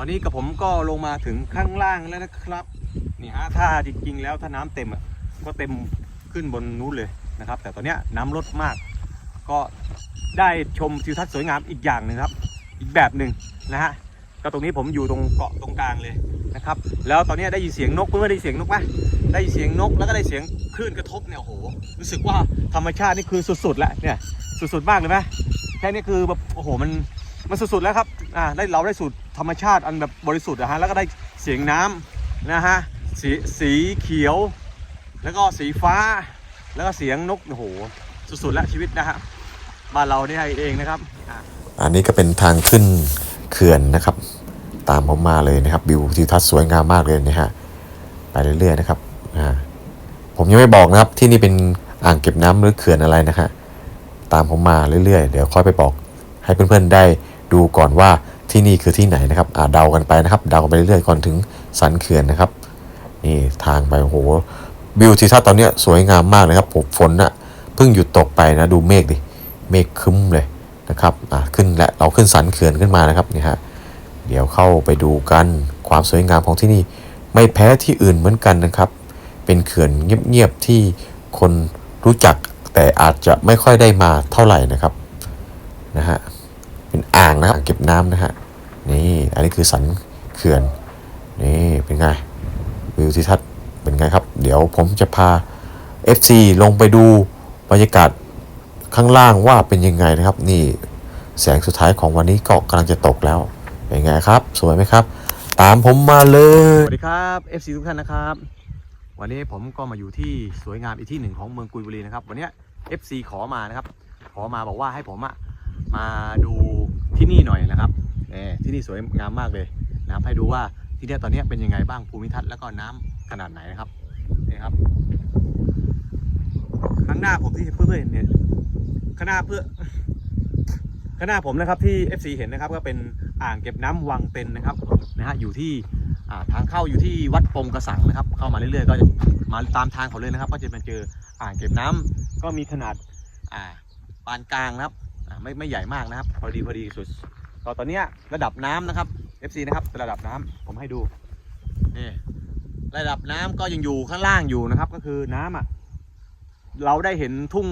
ตอนนี้กับผมก็ลงมาถึงข้างล่างแล้วนะครับนี่ฮะถ้าจริงๆแล้วถ้าน้ำเต็มอะก็เต็มขึ้นบนนู้นเลยนะครับ แต่ตอนนี้น้ำลดมาก ก็ได้ชมทิวทัศน์สวยงามอีกอย่างหนึ่งครับ อีกแบบหนึ่งนะฮะก็ตรงนี้ผมอยู่ตรงเกาะตรงกลางเลยนะครับ แล้วตอนนี้ได้ยินเสียงนกเพื่อนได้ยินเสียงนกไหมได้ยินเสียงนกแล้วก็ได้เสียงคลื่นกระทบเนี่ยโอ้โหรู้สึกว่าธรรมชาตินี่คือสุดๆแล้วเนี่ยสุดๆมากเลยไหมแค่นี้คือแบบโอ้โหมัน มันสุดๆแล้วครับอ่าได้เราได้สูตรธรรมชาติอันแบบบริสุทธิ์นะฮะแล้วก็ได้เสียงน้ำนะฮะสีสีเขียว แล้วก็สีฟ้า แล้วก็เสียงนกโอ้โหสุดๆแล้วชีวิตนะฮะบ้านเราเนี่ยเองนะครับอ่าอันนี้ก็เป็นทางขึ้นเขื่อนนะครับ ตามผมมาเลยนะครับวิวทิวทัศน์สวยงามมากเลยนะฮะไปเรื่อยๆนะครับอ่าผมยังไม่บอกนะครับที่นี่เป็นอ่างเก็บน้ำหรือเขื่อนอะไรนะฮะตามผมมาเรื่อยๆ เดี๋ยวค่อยไปบอกให้เพื่อนๆได้ ดูก่อนว่าที่นี่คือที่ไหนนะครับอาเดากันไปนะครับ เดากันไปเรื่อยๆก่อนถึงสันเขื่อนนะครับ นี่ทางไปโหวิวทิวทัศน์ตอนนี้สวยงามมากเลยครับผมฝนน่ะเพิ่งหยุดตกไปนะดูเมฆดิเมฆคึ้มเลยนะครับอะขึ้นและเราขึ้นสันเขื่อนขึ้นมานะครับนี่ฮะเดี๋ยวเข้าไปดูกันความสวยงามของที่นี่ ไม่แพ้ที่อื่นเหมือนกันนะครับ เป็นเขื่อนเงียบๆที่คนรู้จักแต่อาจจะไม่ค่อยได้มาเท่าไหร่นะครับนะฮะ เป็นอ่างนะอ่างเก็บน้ำนะฮะนี่อันนี้คือสันเขื่อนนี่เป็นไงวิวทิวทัศน์เป็นไงครับ เดี๋ยวผมจะพา FC ลงไปดูบรรยากาศข้างล่างว่าเป็นยังไงนะครับ นี่แสงสุดท้ายของวันนี้ก็กำลังจะตกแล้วเป็นไงครับ สวยไหมครับ ตามผมมาเลยสวัสดีครับ FC ทุกท่านนะครับ วันนี้ผมก็มาอยู่ที่สวยงามอีกที่หนึ่งของเมืองกุยบุรีนะครับ วันนี้ FC ขอมานะครับ ขอมาบอกว่าให้ผมอะมาดู ที่นี่หน่อยนะครับที่นี่สวยงามมากเลยนะครับให้ดูว่าที่นี่ตอนนี้เป็นยังไงบ้างภูมิทัศน์แล้วก็น้ำขนาดไหนนะครับนี่ครับ ข้างหน้าผมที่เพื่อนๆเห็นเนี่ยข้างหน้าเพื่อข้างหน้าผมนะครับที่ FC เห็นนะครับก็เป็นอ่างเก็บน้ำวังเต็นนะครับนะฮะอยู่ที่ทางเข้าอยู่ที่วัดปงกระสังนะครับ เข้ามาเรื่อยๆ ก็จะมาตามทางเขาเลยนะครับ ก็จะมาเจออ่างเก็บน้ำก็มีขนาดอ่าปานกลางนะครับ ไม่ไม่ใหญ่มากนะครับ พอดีพอดีสุดก็ตอนนี้ระดับน้ำนะครับ FC นะครับระดับน้ำผมให้ดูนี่ระดับน้ำก็ยังอยู่ข้างล่างอยู่นะครับ ก็คือน้ำอะเราได้เห็นทุ่ง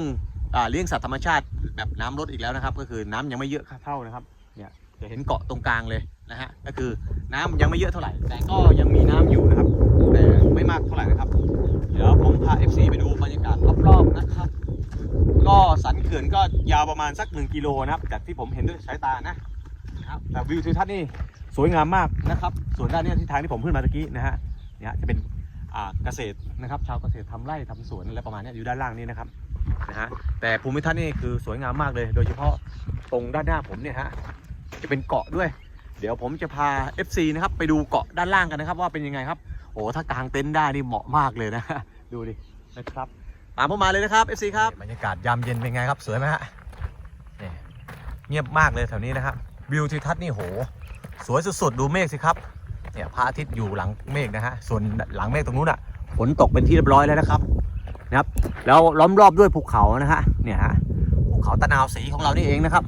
อ่าเลี้ยงสัตว์ธรรมชาติแบบน้ำลดอีกแล้วนะครับ ก็คือน้ำยังไม่เยอะเท่านะครับเนี่ยจะเห็นเกาะตรงกลางเลยนะฮะก็คือน้ำยังไม่เยอะเท่าไหร่ แต่ก็ยังมีน้ำอยู่ เขื่อนก็ยาวประมาณสัก1กิโลนะครับจากที่ผมเห็นด้วยสายตานะนะครับแต่วิวทิวทัศน์นี่สวยงามมากนะครับ ส่วนด้านนี้ที่ทางที่ผมขึ้นมาตะกี้นะฮะเนี่ยจะเป็นเกษตรนะครับ ชาวเกษตรทำไร่ทำสวนอะไรประมาณนี้อยู่ด้านล่างนี้นะครับนะฮะแต่ภูมิทัศน์นี่คือสวยงามมากเลย โดยเฉพาะตรงด้านหน้าผมเนี่ยฮะจะเป็นเกาะด้วย เดี๋ยวผมจะพา FC นะครับไปดูเกาะด้านล่างกันนะครับ ว่าเป็นยังไงครับ โอ้ถ้ากางเต็นท์ได้นี่เหมาะมากเลยนะดูดินะครับ ตามผมมาเลยนะครับ FC ครับบรรยากาศยามเย็นเป็นไงครับสวยไหมฮะนี่เงียบมากเลยแถวนี้นะครับวิวทิวทัศน์นี่โห สวยสุดๆดูเมฆสิครับเนี่ยพระอาทิตย์อยู่หลังเมฆนะฮะส่วนหลังเมฆตรงนู้นอะฝนตกเป็นที่เรียบร้อยแล้วนะครับนะครับแล้วล้อมรอบด้วยภูเขานะฮะเนี่ยฮะภูเขาตะนาวสีของเรานี่เองนะครับ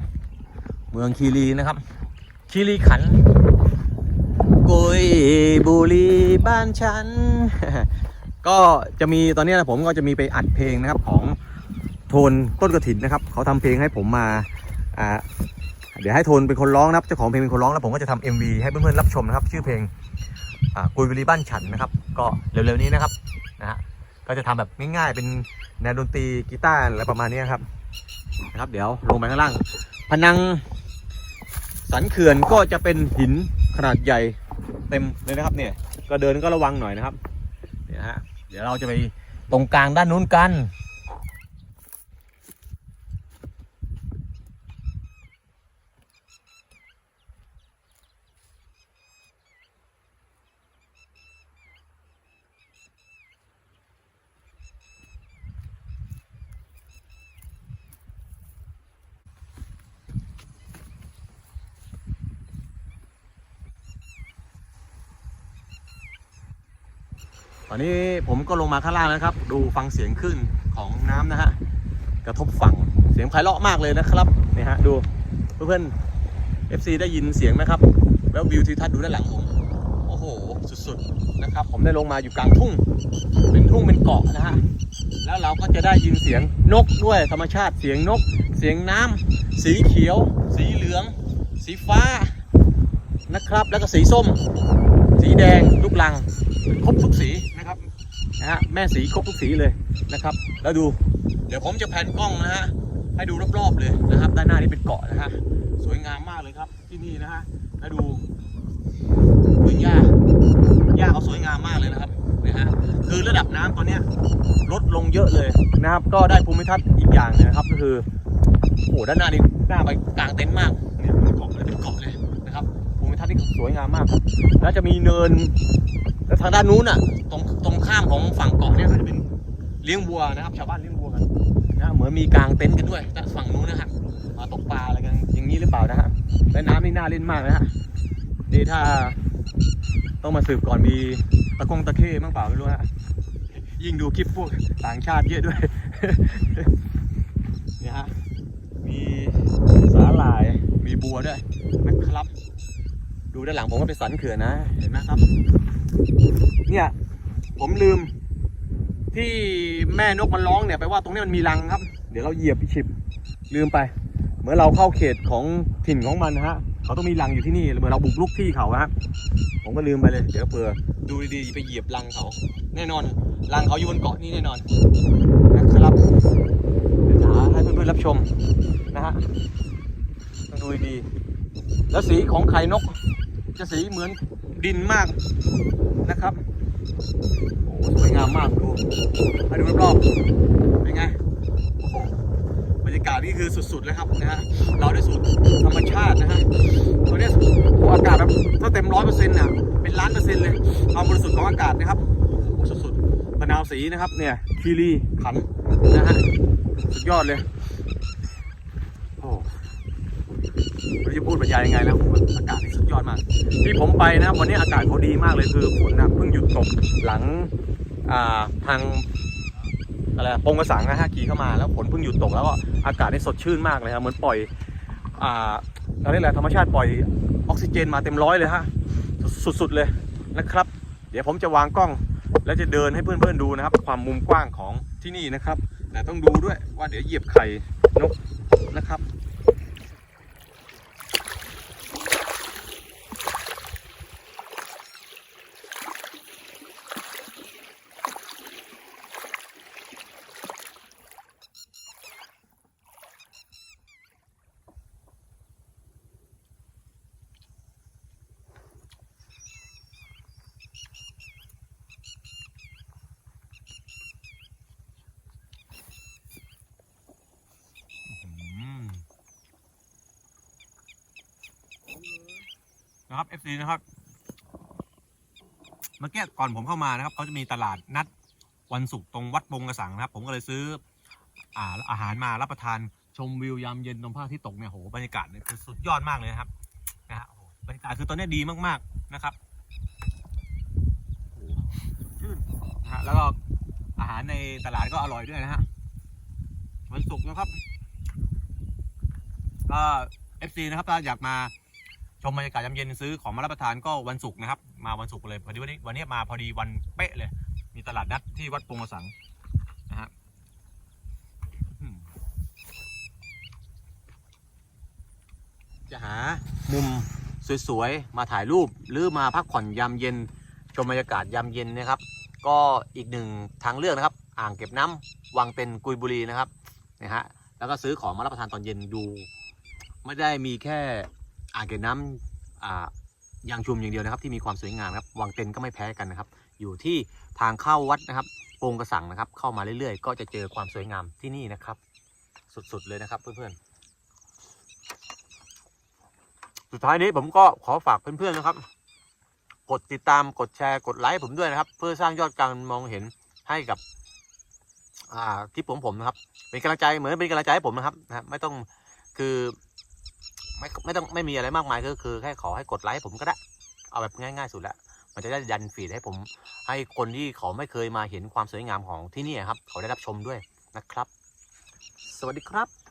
เมืองคีรีนะครับ คีรีขันกุยบุรีบ้านฉัน ก็จะมีตอนนี้นะผมก็จะมีไปอัดเพลงนะครับของโทนต้นกระถินนะครับ เขาทำเพลงให้ผมมาอ่าเดี๋ยวให้โทนเป็นคนร้องนะครับเจ้าของเพลงเป็นคนร้องแล้วผมก็จะทำ MV ให้เพื่อนๆรับชมนะครับ ชื่อเพลงอ่ากุยบุรีบ้านฉันนะครับ ก็เร็วๆนี้นะครับนะฮะก็จะทำแบบง่ายๆเป็นแนวดนตรีกีตาร์อะไรประมาณนี้ครับนะครับเดี๋ยวลงไปข้างล่าง พนังสันเขื่อนก็จะเป็นหินขนาดใหญ่เต็มเลยนะครับเนี่ยก็เดินก็ระวังหน่อยนะครับ เนี่ยฮะเดี๋ยวเราจะไปตรงกลางด้านนู้นกัน ตอนนี้ผมก็ลงมาข้างล่างนะครับ ดูฟังเสียงขึ้นของน้ำนะฮะกระทบฝั่งเสียงไพเราะมากเลยนะครับนี่ฮะดูเพื่อนๆ FC ได้ยินเสียงไหมครับแล้ววิวทิวทัศน์ดูด้านหลังผมโอ้โหสุดๆนะครับ ผมได้ลงมาอยู่กลางทุ่ง เป็นทุ่งเป็นเกาะนะฮะแล้วเราก็จะได้ยินเสียงนกด้วยธรรมชาติเสียงนก เสียงน้ำสีเขียว สีเหลือง สีฟ้านะครับ แล้วก็สีส้ม สีแดงลูกลังครบทุกสี นะฮะแม่สีครบทุกสีเลยนะครับ แล้วดู เดี๋ยวผมจะแพนกล้องนะฮะให้ดูรอบๆเลยนะครับ ด้านหน้านี่เป็นเกาะนะฮะสวยงามมากเลยครับที่นี่นะฮะแล้วดูดูหญ้าหญ้าเขาสวยงามมากเลยนะครับนะฮะคือระดับน้ำตัวเนี้ยลดลงเยอะเลยนะครับ ก็ได้ภูมิทัศน์อีกอย่างนะครับ ก็คือโอ้ด้านหน้านี่หน้าไปกลางเต็นท์มากเนี่ยเป็นเกาะเลยเป็นเกาะเลยนะครับภูมิทัศน์นี่สวยงามมาก แล้วจะมีเนิน แล้วทางด้านนู้นอะ ตรงตรงข้ามของฝั่งเกาะเนี่ยก็จะเป็นเลี้ยงวัวนะครับ ชาวบ้านเลี้ยงวัวกันนะเหมือนมีกลางเต็นท์กันด้วยด้านฝั่งนู้นนะฮะมาตกปลาอะไรกันอย่างนี้หรือเปล่านะฮะและน้ำนี่น่าเล่นมากนะฮะนี่ถ้าต้องมาสืบก่อนมีตะกงตะเข้บ้งเปล่าไม่รู้ฮะยิ่งดูคลิปพวกต่างชาติเยอะด้วยเนี่ยฮะมีสาหร่ายมีบัวด้วยนะครับ ดูด้านหลังผมก็เป็นสันเขื่อนนะ เห็นไหมครับ เนี่ย ผมลืม ที่แม่นกมันร้องเนี่ยไปว่าตรงนี้มันมีรังครับ เดี๋ยวเราเหยียบพี่ชิบลืมไป เหมื่อนเราเข้าเขตของถิ่นของมันนะฮะ เขาต้องมีรังอยู่ที่นี่เหมือนเราบุกรุกที่เขาฮะผมก็ลืมไปเลย เดี๋ยวเผื่อดูดีๆไปเหยียบรังเขา แน่นอนรังเขาอยู่บนเกาะนี้แน่นอนนะครับเดี๋ยวหาให้เพื่อนๆรับชมนะฮะต้องดูดีๆ แล้วสีของไข่นก จะสีเหมือนดินมากนะครับโอ้สวยงามมากดูให้ดูรอบๆเป็นไงบรรยากาศนี่คือสุดๆเลยครับนะฮะเราได้สูดธรรมชาตินะฮะตัวเนี้ยโอ้โหอากาศแบบถ้าเต็มร้อยเปอร์เซ็นต์น่ะเป็นล้านเปอร์เซ็นต์เลยความบริสุทธิ์ของอากาศนะครับโอ้สุดๆมะนาวสีนะครับเนี่ยคีรีขันนะฮะสุดยอดเลยโอ้ ไม่รู้จะพูดบรรยายยังไงแล้วอากาศนี่สุดยอดมาก ที่ผมไปนะวันนี้อากาศเขาดีมากเลยคือฝนนะเพิ่งหยุดตกหลังาทางอะไรปงกระสังนะฮะขี่เข้ามาแล้วฝนเพิ่งหยุดตกแล้วก็อากาศนี่สดชื่นมากเลยครับเหมือนปล่อยอ่าเราเรียกอะไรธรรมชาติปล่อยออกซิเจนมาเต็มร้อยเลยฮะสุดๆเลยนะครับ เดี๋ยวผมจะวางกล้องแล้วจะเดินให้เพื่อนๆดูนะครับ ความมุมกว้างของที่นี่นะครับ แต่ต้องดูด้วยว่าเดี๋ยวเหยียบไข่นกนะครับ นะครับ FC นะครับเมื่อกี้ก่อนผมเข้ามานะครับเขาจะมีตลาดนัดวันศุกร์ตรงวัดปงกระสังนะครับ ผมก็เลยซื้ออ่าอาหารมารับประทานชมวิวยามเย็นตรงภาคที่ตกเนี่ยโหบรรยากาศเนี่ยคือสุดยอดมากเลยนะครับนะฮะโหบรรยากาศคือตอนนี้ดีมากๆนะครับโอ้โหชื่นนะฮะแล้วก็อาหารในตลาดก็อร่อยด้วยนะฮะวันศุกร์นะครับก็ FC นะครับถ้าอยากมา ชมบรรยากาศยามเย็นซื้อของมารับประทานก็วันศุกร์นะครับ มาวันศุกร์เลยพอดีวันนี้วันนี้มาพอดีวันเป๊ะเลย มีตลาดนัดที่วัดปงสังนะฮะจะหามุมสวยๆ มาถ่ายรูปหรือมาพักผ่อนยามเย็น ชมบรรยากาศยามเย็นนะครับ ก็อีกหนึ่งทางเลือกนะครับ อ่างเก็บน้ำวังเป็นกุยบุรีนะครับนะฮะแล้วก็ซื้อของมารับประทานตอนเย็นดู ไม่ได้มีแค่ อ่างเก็บน้ำอ่ายางชุมอย่างเดียวนะครับที่มีความสวยงามครับวังเต็นก็ไม่แพ้กันนะครับ อยู่ที่ทางเข้าวัดนะครับโปงกระสังนะครับ เข้ามาเรื่อยๆ ก็จะเจอความสวยงามที่นี่นะครับ สุดๆเลยนะครับเพื่อนๆสุดท้ายนี้ผมก็ขอฝากเพื่อนๆนะครับ กดติดตามกดแชร์กดไลค์ผมด้วยนะครับ เพื่อสร้างยอดการมองเห็นให้กับคลิปผมผมนะครับ เป็นกำลังใจเหมือนเป็นกำลังใจให้ผมนะครับนะฮะไม่ต้องคือ ไม่ไม่ต้องไม่มีอะไรมากมายก็คือแค่ขอให้กดไลค์ผมก็ได้ เอาแบบง่ายๆสุดละมันจะได้ยันฟีดให้ผม ให้คนที่เขาไม่เคยมาเห็นความสวยงามของที่นี่ครับ เขาได้รับชมด้วยนะครับ สวัสดีครับ